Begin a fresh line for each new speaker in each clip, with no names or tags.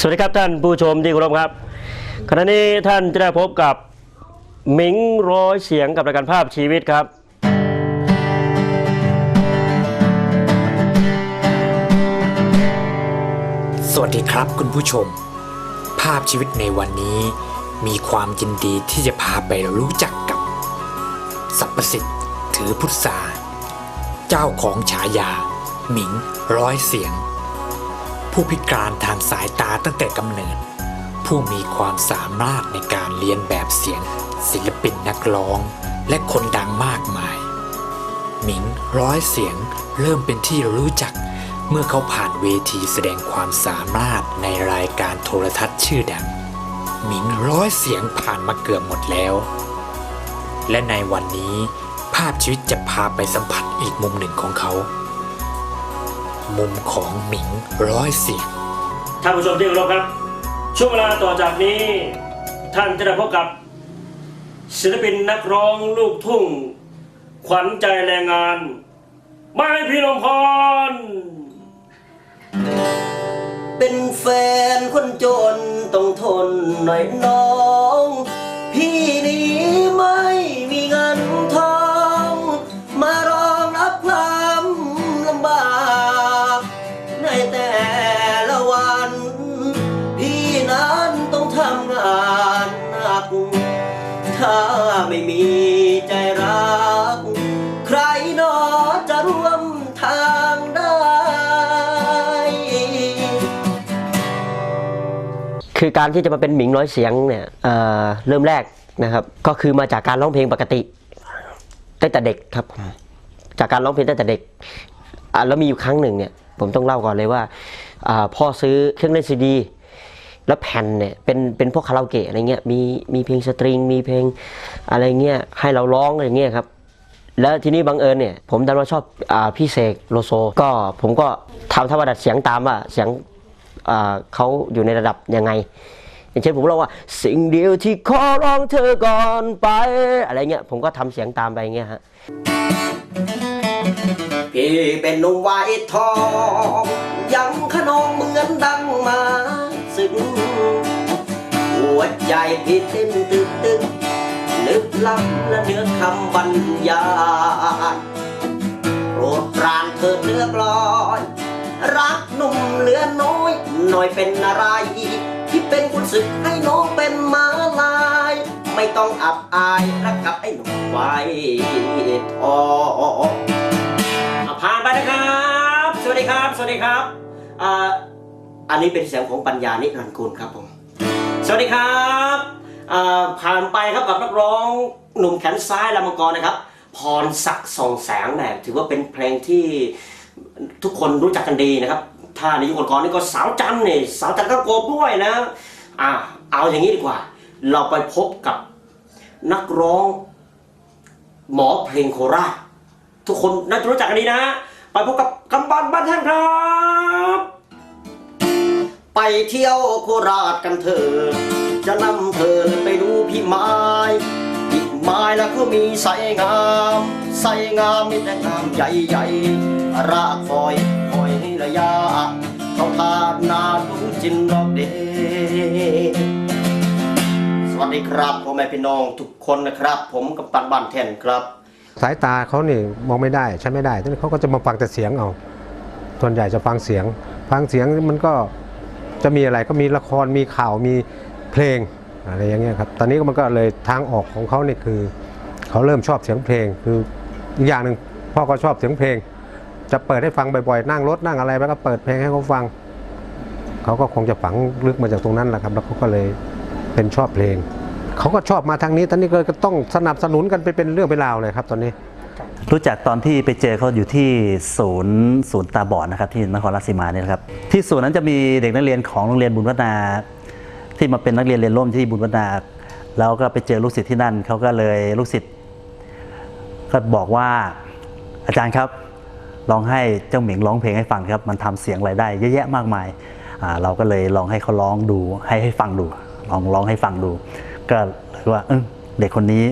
สวัสดีครับท่านผู้ชมที่เคารพครับขณะนี้ท่านจะได้พบกับหมิงร้อยเสียงกับรายการภาพชีวิตครับ
สวัสดีครับคุณผู้ชม ภาพชีวิตในวันนี้มีความยินดีที่จะพาไปรู้จักกับสรรพสิทธิ์ถือพุทธาเจ้าของฉายา หมิงร้อยเสียง ผู้พิการทางสายตาตั้งแต่กำเนิด ผู้มีความสามารถในการเรียนแบบเสียง ศิลปินนักร้อง และคนดังมากมาย หมิงร้อยเสียงเริ่มเป็นที่รู้จักเมื่อเขาผ่านเวทีแสดงความสามารถในรายการโทรทัศน์ชื่อดัง หมิงร้อยเสียงผ่านมาเกือบหมดแล้ว และในวันนี้ภาพชีวิตจะพาไปสัมผัสอีกมุมหนึ่งของเขา มุมของหมิงร้อยเสียง
ท่านผู้ชมที่เคารพครับ ช่วงเวลาต่อจากนี้ ท่านจะได้พบกับ ศิลปินนักร้องลูกทุ่ง ขวัญใจแรงงานไม้พี่นมพร
เป็นแฟนคนจนต้องทนหน่อยน้อง คือการที่
จะมาเป็นหมิงร้อยเสียงเนี่ยเเริ่มแรกนะครับ ก็คือมาจากการร้องเพลงปกติตั้งแต่เด็กครับ จากการร้องเพลงตั้งแต่เด็กแล้วมีอยู่ครั้งหนึ่งเนี่ย ผมต้องเล่าก่อนเลยว่าพ่อซื้อเครื่องเล่นซีดีแล้วแผ่นเนี่ยเป็นเป็นพวกคาราโอเกะอะไรเงี้ยมีมีเพลงสตริง มีเพลงอะไรเงี้ยให้เราร้องอะไรเงี้ยครับ แล้วทีนี้บังเอิญเนี่ยผมดันว่าชอบอพี่เสกโลโซ ก็ผมก็ทำท่าว่าดัดเสียงตามว่าเสียง เขาอยู่ในระดับยังไง อย่างเช่นผมร้องว่า สิ่งเดียวที่ขอร้องเธอก่อนไป อะไรเงี้ยผมก็ทำเสียงตามไปเงี้ยฮะ
พี่เป็นหนุ่มวัยทองยังขนองเหมือนดังมาซึ้งหัวใจพี่เต้นตึกตึกนึกล้ำและเนื้อคำบรรยายโปรดปรานเถิดเลือกลอย รักหนุ่มเหลือน้อย หน่อยเป็นอะไรที่เป็นคุณศึกให้น้องเป็นมาลาย ไม่ต้องอับอายรักกับไอ้หนุ่มวัยทองผ่านไปนะครับ สวัสดีครับ สวัสดีครับอ่าอันนี้เป็นเสียงของปัญญานิรันดร์กุลครับผม สวัสดีครับอ่าผ่านไปครับกับนักร้องหนุ่มแขนซ้ายลำมังกรนะครับ พรศักดิ์ส่องแสงแหมถือว่าเป็นเพลงที่ ทุกคนรู้จักกันดีนะครับ ถ้าในยุคก่อนๆนี่ก็สาวจันนี่สาวจันก็โกบด้วยนะอ่าเอาอย่างนี้ดีกว่า เราไปพบกับนักร้องหมอเพลงโคราชทุกคนน่าจะรู้จักกันดีนะไปพบกับกำบันบ้านแท่นครับ ไปเที่ยวโคราชกันเถอะจะนำเธอไปดูพี่ไม้ ไม้แล้วก็มีใสงามใสงามมีแต่งามใหญ่ๆรากฟอยหอยระยะเขาทาดนาดูจินดอกเดสวัสดีครับพ่อแม่พี่น้องทุกคนนะครับ ผมกำปันบ้านแทนครับ
สายตาเขานี่มองไม่ได้ใช้ไม่ได้ที่เขาก็จะมาฟังแต่เสียงเอาส่วนใหญ่จะฟังเสียง ฟังเสียงมันก็จะมีอะไรก็มีละครมีข่าวมีเพลง อะไรอย่างเงี้ยครับ ตอนนี้มันก็เลยทางออกของเขาเนี่ยคือเขาเริ่มชอบเสียงเพลง คืออีกอย่างหนึ่งพ่อก็ชอบเสียงเพลง จะเปิดให้ฟังบ่อยๆนั่งรถนั่งอะไรไปก็เปิดเพลงให้เขาฟัง เขาก็คงจะฝังลึกมาจากตรงนั้นแหละครับ แล้วเขาก็เลยเป็นชอบเพลง เขาก็ชอบมาทางนี้ ตอนนี้ก็ต้องสนับสนุนกันไปเป็นเรื่องเป็นราวเลยครับตอนนี้
รู้จักตอนที่ไปเจอเขาอยู่ที่ศูนย์ศูนย์ตาบอดนะครับที่นครราชสีมาเนี่ยครับที่ศูนย์นั้นจะมีเด็กนักเรียนของโรงเรียนบุญวัฒนา ที่มาเป็นนักเรียนเรียนร่วมที่บุญวนาแล้วก็ไปเจอลูกศิษย์ที่นั่นเขาก็เลยลูกศิษย์ก็บอกว่าอาจารย์ครับลองให้เจ้าเหมิงร้องเพลงให้ฟังครับ มันทำเสียงรายได้เยอะแยะมากมายอ่าเราก็เลยลองให้เขาร้องดูให้ให้ฟังดู ลองร้องให้ฟังดู ก็เลยว่าเออเด็กคนนี้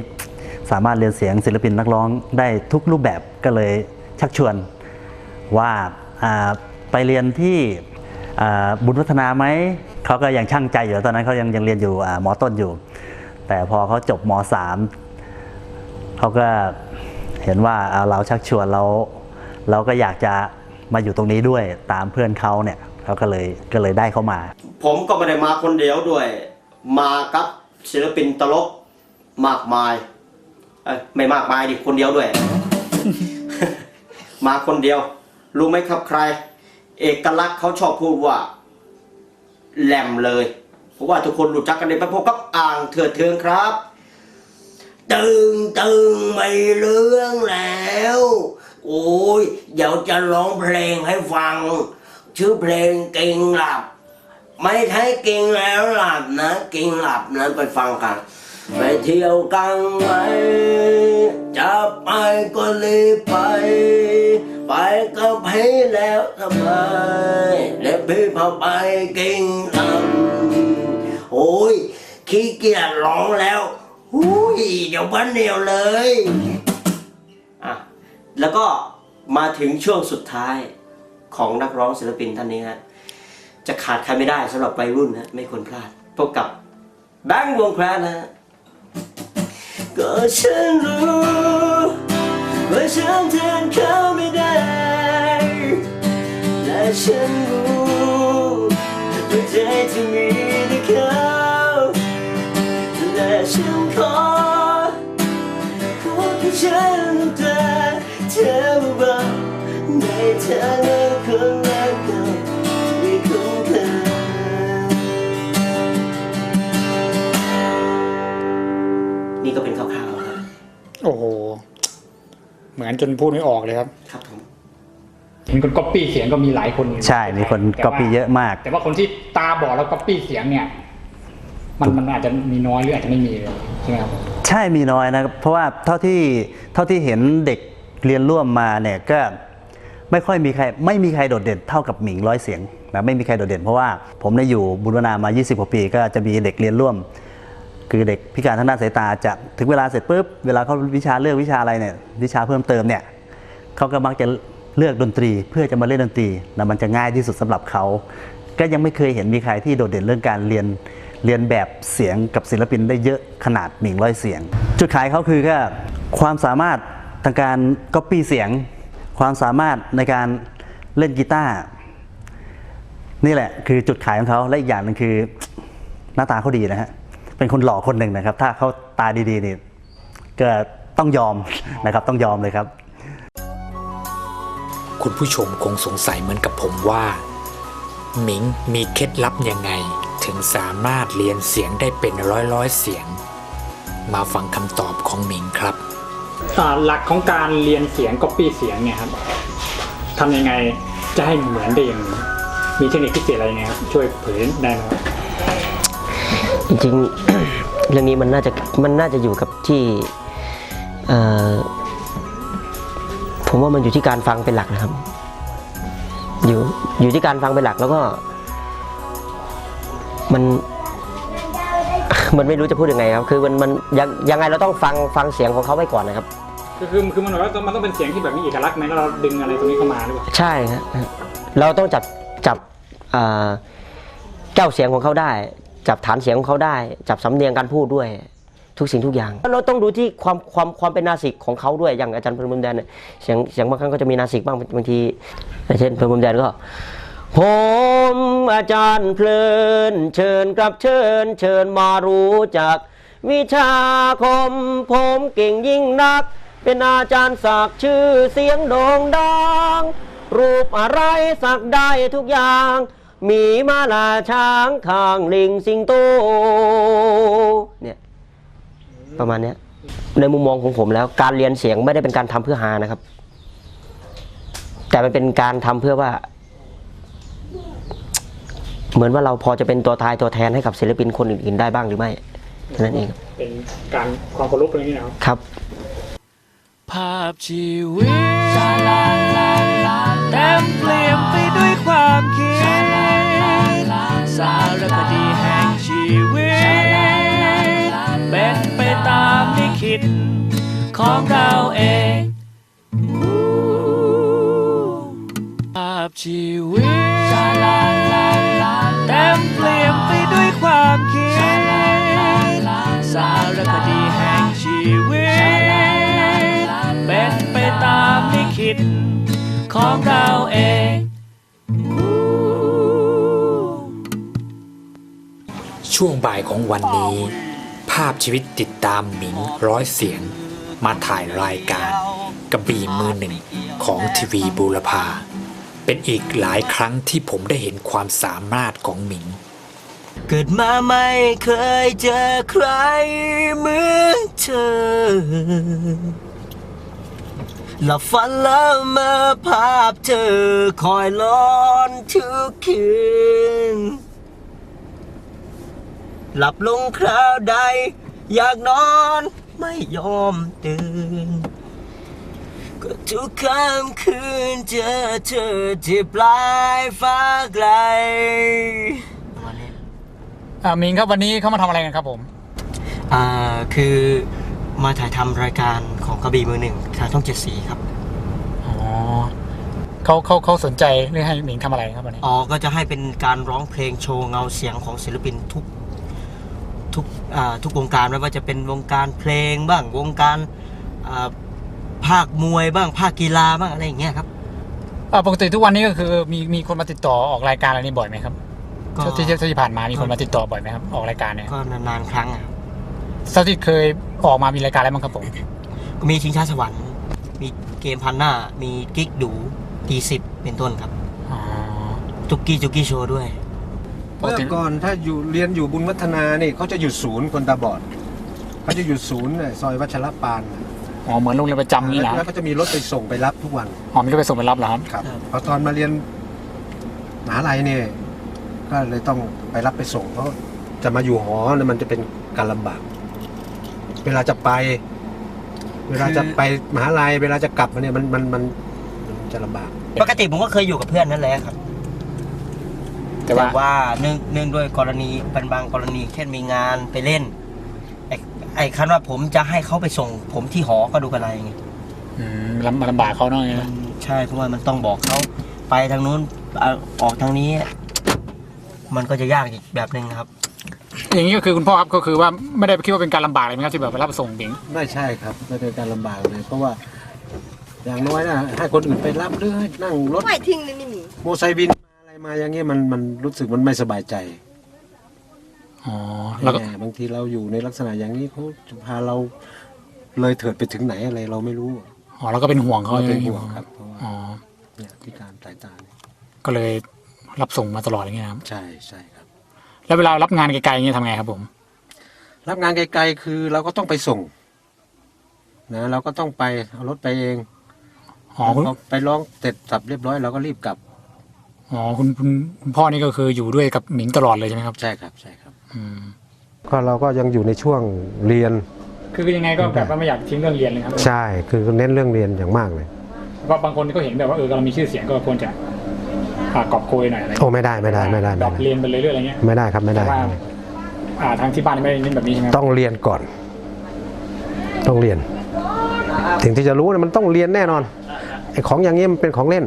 สามารถเรียนเสียงศิลปินนักร้องได้ทุกรูปแบบก็เลยชักชวนว่าไปเรียนที่ บุญวัฒนาไหมเขาก็ยังช่างใจอยู่ตอนนั้นเขายังยังเรียนอยู่มอต้นอยู่ แต่พอเขาจบมสามเขาก็เห็นว่าเราชักชวนเราเราก็อยากจะมาอยู่ตรงนี้ด้วยตามเพื่อนเขาเนี่ยเขาก็เลยก็เลยได้เข้ามา
ผมก็ไม่ได้มาคนเดียวด้วย มากับศิลปินตลกมากมายไม่มากมายดิคนเดียวด้วย มาคนเดียว รู้ไหมครับใคร เอกลักษณ์เขาชอบพูดว่าแหลมเลย เพราะว่าทุกคนรู้จักกันในพระพบกับอ่างเถื่อเทืองครับ ตึงตึงไม่เรื่องแล้ว โอ้ยเดี๋ยวจะร้องเพลงให้ฟัง ชื่อเพลงเก่งหลับ ไม่ใช่เก่งแล้วหลับนะเก่งหลับนะไปฟังกันไปเที่ยวกันไหมจะไปก็รีบไป ไปกับพี่แล้วทำไม และพี่พาไปเก่งลำโอ้ยขี้เกียจร้องแล้วหุยเดี๋ยวบ้านเดียวเลยอะแล้วก็มาถึงช่วงสุดท้ายของนักร้องศิลปินท่านนี้ฮะจะขาดใครไม่ได้สำหรับวัยรุ่นนะไม่ควรพลาดพบกับแบงค์วงแคลนนะก็ฉันรู้ว่าฉันแทนเขาไม่ได้ ฉันรู้ว่าใจที่มีแต่เขาและฉันขอขอแค่ฉันเธอเธอเบาๆในทางเดินคนรักเราที่คุ้นเคยนี่ก็เป็นคร่าวๆครับ
โอ้โห เหมือนจนพูดไม่ออกเลยครับ
ครับผ ม
เห็นคนก๊อปปี้เสียงก็มีหลายคน
ใช่มีคน
แต่ว่า
copy เยอะมาก
แต่ว่าคนที่ตาบอดแล้วก๊อปปี้เสียงเนี่ย มันมันอาจจะมีน้อยหรืออาจจะไม่มีเลยใช่ไหมครับ
ใช่มีน้อยนะครับเพราะว่าเท่าที่เท่าที่เห็นเด็กเรียนร่วมมาเนี่ยก็ไม่ค่อยมีใครไม่มีใครโดดเด่นเท่ากับหมิงร้อยเสียงนะไม่มีใครโดดเด่นเพราะว่าผมได้อยู่บุญวนามา 20กว่าปี ก็จะมีเด็กเรียนร่วม คือเด็กพิการทางด้านสายตาจะถึงเวลาเสร็จปุ๊บเวลาเขาวิชาเลือกวิชาอะไรเนี่ยวิชาเพิ่มเติมเนี่ยเขาก็มักจะ เลือกดนตรีเพื่อจะมาเล่นดนตรีนะมันจะง่ายที่สุดสำหรับเขา ก็ยังไม่เคยเห็นมีใครที่โดดเด่นเรื่องการเรียนเรียนแบบเสียงกับศิลปินได้เยอะขนาดหมิงร้อยเสียง จุดขายเขาคือแค่ความสามารถทางการก๊อปปี้เสียง ความสามารถในการเล่นกีตาร์นี่แหละคือจุดขายของเขาและอีกอย่างนึงคือหน้าตาเขาดีนะฮะเป็นคนหล่อคนหนึ่งนะครับ ถ้าเขาตาดีๆนี่ก็ต้องยอมนะครับต้องยอมเลยครับ
คุณผู้ชมคงสงสัยเหมือนกับผมว่าหมิงมีเคล็ดลับยังไง ถึงสามารถเรียนเสียงได้เป็นร้อยร้อยๆเสียง มาฟังคำตอบของหมิงครับ
อ่าหลักของการเรียนเสียงก๊อปปี้เสียงเนี่ยครับทำยังไงจะให้เหมือนได้อย่างมีเทคนิคพิเศษอะไรยังไงครับช่วยเผยได้ไหมครับ
จริงๆเรื่องนี้มันน่าจะมันน่าจะอยู่กับที่เอ่อ ผมว่ามันอยู่ที่การฟังเป็นหลักนะครับ อยู่อยู่ที่การฟังเป็นหลักแล้วก็ มัน มันไม่รู้จะพูดยังไงครับ คือมันมันยังยังไงเราต้องฟังฟังเสียงของเขาไว้ก่อนนะครับ
คือคือคือมันแบบว่ามันต้องเป็นเสียงที่แบบมีเอกลักษณ์ไหมแล้วเราดึงอะไรตรงนี้เข้ามาหรือเปล่า
ใช่ครับเราต้องจับจับอ่าแก้วเสียงของเขาได้ จับฐานเสียงของเขาได้ จับสำเนียงการพูดด้วย ทุกสิ่งทุกอย่างเราต้องดูที่ความความความเป็นนาสิกของเขาด้วยอย่างอาจารย์พลมุมแดนเนี่ยเสียงเสียงบางครั้งก็จะมีนาสิกบ้างบางทีอย่างเช่นพลมุมแดนก็ผมอาจารย์เพลิน เชิญกลับเชิญ เชิญมารู้จัก วิชาคม ผมเก่งยิ่งนัก เป็นอาจารย์สักชื่อเสียงโด่งดัง รูปอะไรสักได้ทุกอย่างมีมาลาช้างข้างลิงสิงโตเนี่ย ประมาณเนี้ย ในมุมมองของผมแล้ว การเรียนเสียงไม่ได้เป็นการทำเพื่อหานะครับ แต่มันเป็นการทำเพื่อว่า เหมือนว่าเราพอจะเป็นตัวทายตัวแทนให้กับศิลปินคนอื่นๆได้บ้างหรือไม่แค่นั้นเองครับ
เป็นการความเคารพตรงนี้นะครับ
ครับ
ภาพชีวิตเต็มเปลี่ยนไปด้วยความคิดสารคดีแห่งชีวิต ตของเราเองภาพชีวิตเต็มเปลี่ยนไปด้วยความคิด สารคดีแห่งชีวิต เป็นไปตามลิขิตของเราเอง
ช่วงบ่ายของวันนี้ ภาพชีวิตติดตามหมิงร้อยเสียง มาถ่ายรายการกระบี่มือหนึ่งของทีวีบูรพา เป็นอีกหลายครั้งที่ผมได้เห็นความสามารถของหมิง
เกิดมาไม่เคยเจอใครเหมือนเธอ หลับฝันแล้วมาภาพเธอคอยร้อนทุกคืน หลับลงคราวใด อยากนอนไม่ยอมตื่น ก็ทุกค่ำคืนเจอเธอที่ปลายฟ้าไกลวันนี้
อ่ามิงครับวันนี้เขามาทำอะไรกันครับผม
อ่าคือมาถ่ายทำรายการของกระบี่มือหนึ่งทางช่องเจ็ดสีครับ
อ๋อเขาเขาเขาสนใจเรื่องให้หมิงทำอะไรครับวันนี้
อ๋อ ก็จะให้เป็นการร้องเพลงโชว์เงาเสียงของศิลปินทุก ทุกอ่าทุกวงการไม่ว่าจะเป็นวงการเพลงบ้างวงการอ่าภาคมวยบ้างภาคกีฬาบ้างอะไรอย่างเงี้ยครับ
อ่าปกติทุกวันนี้ก็คือมีมีคนมาติดต่อออกรายการอะไรนี้บ่อยไหมครับ
ก็
ที่ที่ที่ผ่านมามีคนมาติดต่อบ่อยไหมครับออกรายการเนี่ย
ก็นานๆครั้งอะครับ
เท่าที่เคยออกมามีรายการอะไรบ้างครับผม
ก็มีชิงช้าสวรรค์มีเกมพันหน้า มีกิ๊กดูตีสิบเป็นต้นครับ
อ๋อ
จุกกี้จุกกี้โชว์ด้วย
ปกติ
เมื่อก่อนถ้าอยู่เรียนอยู่บุญวัฒนานี่เขาจะอยู่ศูนย์คนตาบอดเขาจะอยู่ศูนย์เนี่ยซอยวัชรปาน
อ๋อเหมือนโรงเรียนประจำนี่นะ
แล้วก็จะมีรถไปส่งไปรับทุกวัน
อ๋อมีรถไปส่งไปรับเหรอครับ
ครับ
ครับ
พอตอนมาเรียนมหาลัยเนี่ยก็เลยต้องไปรับไปส่ง เพราะจะมาอยู่หอเนี่ยมันจะเป็นการลำบาก เวลาจะไป เวลาจะไปมหาลัยเวลาจะกลับมาเนี่ยมันมันมันมันจะลำบาก
ปกติผมก็เคยอยู่กับเพื่อนนั่นแหละครับ
แต่
แต่
ว่า
ว่าเนื่องเนื่องด้วยกรณีเป็นบางกรณี เช่นมีงานไปเล่น ไอ้ไอ้คันว่าผมจะให้เขาไปส่ง ผมที่หอก็ดูกันอะไรไง
อืมลำลำบากเขาหน่อย
มั
นะ
นใช่เพราะว่ามันต้องบอกเขาไปทางนู้นเอาออกทางนี้ มันก็จะยากอีกแบบหนึ่งครับ
อย่างนี้ก็คือคุณพ่อครับก็คือว่าไม่ได้คิดว่าเป็นการลำบากเลยไหมครับที่แบบไปรับส่งหมิง
ไม่ใช่ครับไม่เป็นการลำบากเลย เพราะว่าอย่างน้อยนะให้คนอื่นไปรับหรือให้นั่งรถ
ไม่ทิ้งเลยนี่มี
โมไซค์บิน มาอะไรมาอย่างเงี้ยมันมันรู้สึกมันไม่สบายใจ
อ๋อแล้วก็
แหมบางทีเราอยู่ในลักษณะอย่างนี้เขาจะพาเราเลยเถิดไปถึงไหนอะไรเราไม่รู้
อ๋อแล้วก็เป็นห่วงเขา
เราเป็น
อย่างงี้
ห่วงครับเพราะว่า
อ๋อ
เนี่ยที่การสายตาเนี่ย
ก็เลยรับส่งมาตลอดอย่างเงี้ยครับ
ใช่ใช่ครับ
แล้วเวลารับงานไกลๆอย่างเงี้ยทำไงครับผม
รับงานไกลๆคือเราก็ต้องไปส่งนะเราก็ต้องไปเอารถไปเอง
อ๋อคุณ
พอไปร้องเสร็จสับเรียบร้อยเราก็รีบกลับ
อ๋อคุณคุณคุณพ่อนี่ก็คืออยู่ด้วยกับหมิงตลอดเลยใช่ไหมครับ
ใช่ครับใช่ครับ
อืม
ก็เราก็ยังอยู่ในช่วงเรียน
คือยังไงก็แบบว่าไม่อยากทิ้งเรื่องเรียนเลยครับ
ใช่คือเน้นเรื่องเรียนอย่างมากเลย
เพราะบางคนก็เห็นแบบว่าเออเรามีชื่อเสียงก็ควรจะอ่ากอบโกยหน่อยอะไร
โอ้ไม่ได้ไม่ได้ไม่ได้
ด
ไม่
รอป
ได้
เรียนไปเรื่อยๆอะไรเงี้ย
ไม่ได้ครับไม่ได้
แต่ว่าอ่าทางที่บ้านไม่ได้เน้นแบบนี้ใช่ไหมครับ
ต้องเรียนก่อน ต้องเรียน ถึงที่จะรู้เนี่ยมันต้องเรียนแน่นอนไอ้ของอย่างนี้มันเป็นของเล่น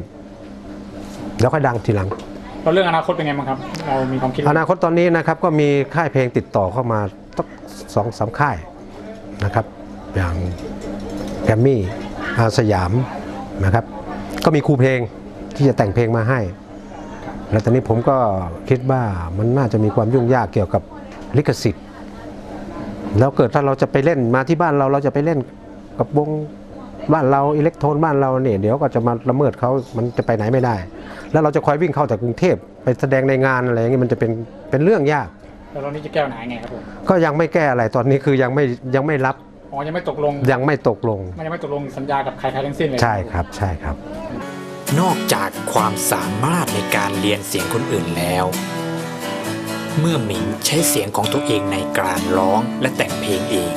แล้วค่อยดังทีหลัง
แล้วเรื่องอนาคตเป็นไงบ้างครับเรามีความคิด
อนาคตตอนนี้นะครับก็มีค่ายเพลงติดต่อเข้ามาตั้งสองสามค่ายนะครับ อย่างแกรมมี่อาสยามนะครับ ก็มีครูเพลงที่จะแต่งเพลงมาให้ แล้วตอนนี้ผมก็คิดว่ามันน่าจะมีความยุ่งยากเกี่ยวกับลิขสิทธิ์ แล้วเกิดถ้าเราจะไปเล่นมาที่บ้านเราเราจะไปเล่นกับวง บ้านเราอิเล็กโทรนบ้านเราเนี่ยเดี๋ยวก็จะมาละเมิดเขามันจะไปไหนไม่ได้ แล้วเราจะคอยวิ่งเข้าจากกรุงเทพไปแสดงในงานอะไรอย่างนี้มันจะเป็นเป็นเรื่องยาก
แล้วเรานี้จะแก้ปัญหาไงครับผม
ก็ยังไม่แก้อะไรตอนนี้คือยังไม่ยังไม่รับ
อ๋อยังไม่ตกลง
ยังไม่ตกลง
มันยังไม่ตกลงสัญญากับใครๆทั้งสิ้นเลย
ใช่ครับใช่ครับ
นอกจากความสามารถในการเรียนเสียงคนอื่นแล้ว เมื่อหมิงใช้เสียงของตัวเองในการร้องและแต่งเพลงเอง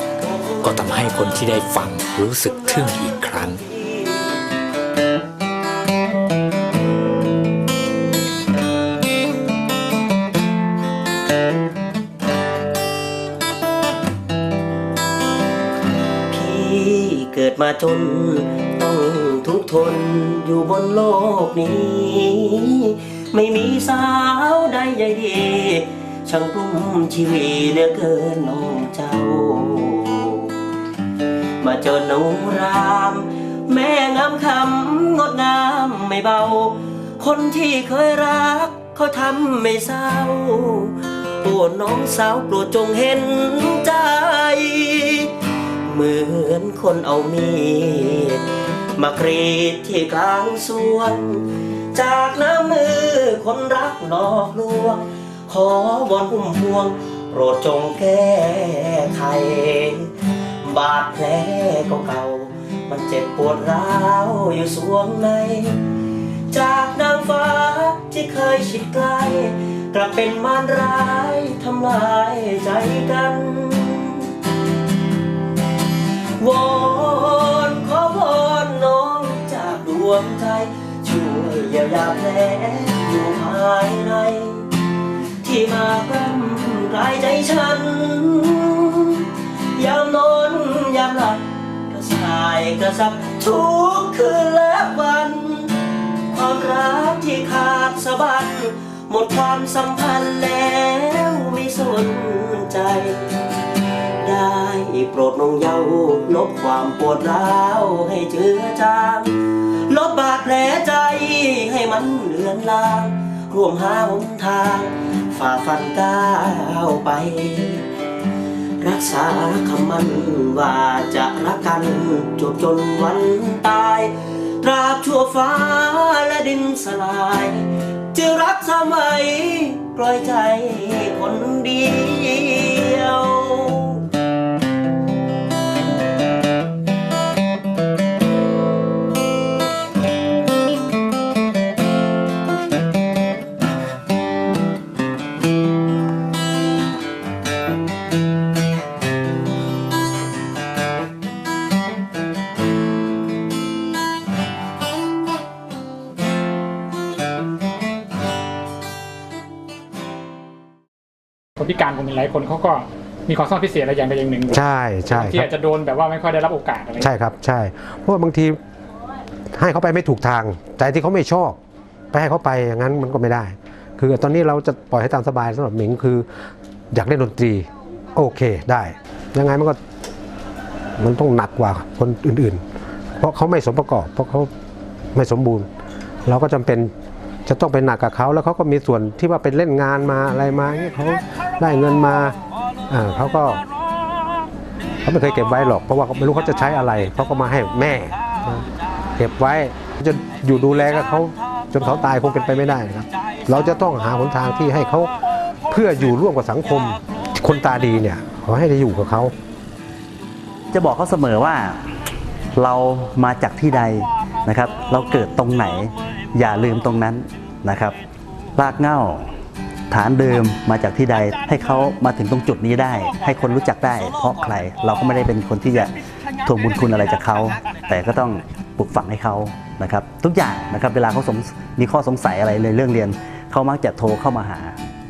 ก็ทำให้คนที่ได้ฟังรู้สึกทึ่งอีกครั้ง
พี่เกิดมาจนต้องทุกทนอยู่บนโลกนี้ ไม่มีสาวใดใหญ่ดีช่างกลุ้มชีวีเหลือเกินน้องเจ้า มาจอหนูราม แม่งามคำงดงามไม่เบา คนที่เคยรักเขาทำไม่เศร้าโปรดน้องสาวโปรดจงเห็นใจ เหมือนคนเอามีดมากรีดที่กลางสวน จากน้ำมือคนรักหลอกลวง ขอบอนพุ่มพวง โปรดจงแก้ไข บาดแผลเก่าๆมันเจ็บปวดร้าวอยู่สวงใน จากนางฟ้าที่เคยชิดใกล้กลับเป็นมารร้ายทำลายใจกันวอนขอวอนน้องจากดวงใจ ช่วยเยียวยาแผลอยู่ภายใน ที่มากล้ำกลายใจฉันยามนอน ยามหลับกระสายกระสับทุกคืนและวัน ความรักที่ขาดสะบัดหมดความสัมพันธ์แล้วไม่สนใจ ได้โปรดน้องเยาลบความปวดร้าวให้เจือจางลบบาดแผลใจให้มันเลือนลาง ร่วมหาหนทาง ฝ่าฟันก้าวไป รักษาคำมั่นว่าจะรักกันจบจนวันตาย ตราบชั่วฟ้าและดินสลาย จะรักทำไมปล่อยใจคนดี
หลายคนเขาก็มีความสามารถพิเศษอะไรอย่างใดอย่างหนึ่ง
ใช่ใช่
บางที
ครั
อา
บ
จจะโดนแบบว่าไม่ค่อยได้รับโอกาสอะไร
ใช่ครับใช่ เพราะว่าบางทีให้เขาไปไม่ถูกทางใจที่เขาไม่ชอบ ไปให้เขาไปอย่างนั้นมันก็ไม่ได้ คือตอนนี้เราจะปล่อยให้ตามสบายสำหรับหมิงคือ อยากเล่นดนตรี โอเคได้ ยังไงมันก็มันต้องหนักกว่าคนอื่น ๆ เพราะเขาไม่สมประกอบ เพราะเขาไม่สมบูรณ์ เราก็จำเป็นจะต้องไปหนักกับเขาแล้วเขาก็มีส่วนที่ว่าไปเล่นงานมาอะไรมาเนี่ยเขา ได้เงินมาอ่าเขาก็เขาไม่เคยเก็บไว้หรอกเพราะว่าเขาไม่รู้เขาจะใช้อะไรเขาก็มาให้แม่ เก็บไว้จะอยู่ดูแลกับเขาจนเขาตายคงเป็นไปไม่ได้นะครับ เราจะต้องหาหนทางที่ให้เขาเพื่ออยู่ร่วมกับสังคม คนตาดีเนี่ยขอให้ได้อยู่กับเขา
จะบอกเขาเสมอว่าเรามาจากที่ใดนะครับ เราเกิดตรงไหน อย่าลืมตรงนั้นนะครับ รากเง้า ฐานเดิมมาจากที่ใดให้เขามาถึงตรงจุดนี้ได้ ให้คนรู้จักได้ เพราะใครเราก็ไม่ได้เป็นคนที่จะทวงบุญคุณอะไรจากเขา แต่ก็ต้องปลูกฝังให้เขานะครับ ทุกอย่างนะครับเวลาเขาสงมีข้อสงสัยอะไรเลยเรื่องเรียนเขามักจะโทรเข้ามาหา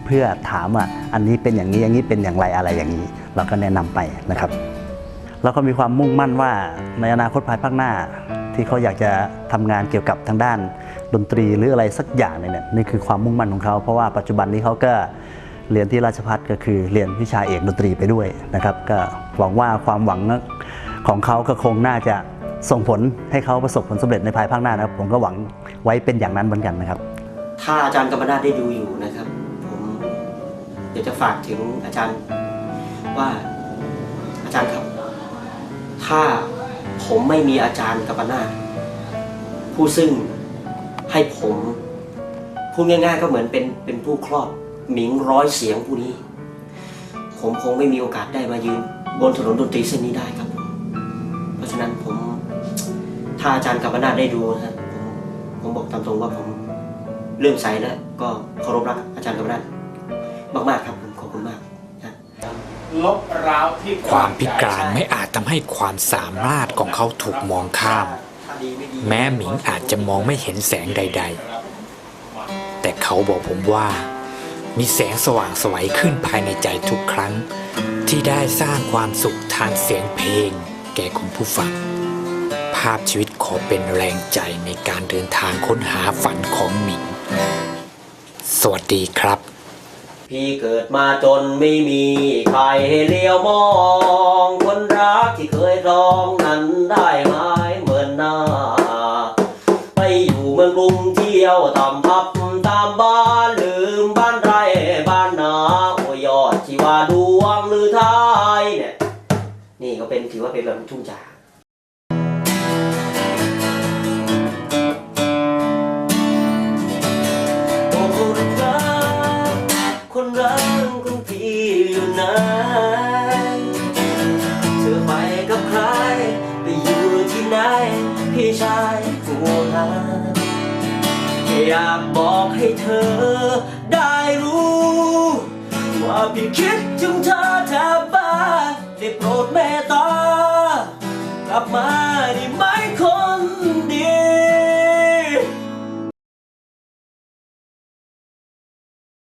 เพื่อถามว่าอันนี้เป็นอย่างนี้อย่างนี้เป็นอย่างไรอะไรอย่างนี้ เราก็แนะนำไปนะครับแล้วก็มีความมุ่งมั่นว่าในอนาคตภายภาคหน้า ที่เขาอยากจะทำงานเกี่ยวกับทางด้าน ดนตรีหรืออะไรสักอย่างเนี่ยนี่คือความมุ่งมั่นของเขา เพราะว่าปัจจุบันนี้เขาก็เรียนที่ราชภัฏก็คือเรียนวิชาเอกดนตรีไปด้วยนะครับ ก็หวังว่าความหวังของเขาก็คงน่าจะส่งผลให้เขาประสบผลสำเร็จในภายภาคหน้านะครับ ผมก็หวังไว้เป็นอย่างนั้นเหมือนกันนะครับ
ถ้าอาจารย์กรรมนาได้ดูอยู่นะครับ ผมอยากจะฝากถึงอาจารย์ว่าอาจารย์ครับ ถ้าผมไม่มีอาจารย์กรรมนาผู้ซึ่ง ให้ผมพูดง่ายๆก็เหมือนเป็นเป็นผู้คลอดหมิงร้อยเสียงผู้นี้ ผมคงไม่มีโอกาสได้มายืน บนถนนดนตรีเส้นนี้ได้ครับผมเพราะฉะนั้นผมถ้าอาจารย์กรรมนาได้ดูนะผมผมบอกตามตรงว่าผมเลื่อมใสและก็เคารพรักอาจารย์กำนันมากๆครับผมขอบคุณมาก
ลบร้าวที่ความพิการไม่อาจทำให้ความสามารถของเขาถูกมองข้าม แม้หมิงอาจจะมองไม่เห็นแสงใด ๆ แต่เขาบอกผมว่า มีแสงสว่างสวัยขึ้นภายในใจทุกครั้ง ที่ได้สร้างความสุขทางเสียงเพลง แก่คุณผู้ฟัง ภาพชีวิตขอเป็นแรงใจในการเดินทางค้นหาฝันของหมิง สวัสดีครับ
พี่เกิดมาจนไม่มีใครให้เลี้ยวมอง คนรักที่เคยร้องนั้นได้ไหมเหมือนหน้า มืองกรุงเที่ยวตามพับตามบ้านลืมบ้านไรบ้านนาโอ้ยอดชีวาดวงหรือไทยเนี่ยนี่ก็เป็นถือว่าเป็นแบบลูกทุ่งจ๋า อยากบอกให้เธอได้รู้ ว่าพี่คิดถึงเธอแทบบ้าได้โปรดเมตตากลับมาได้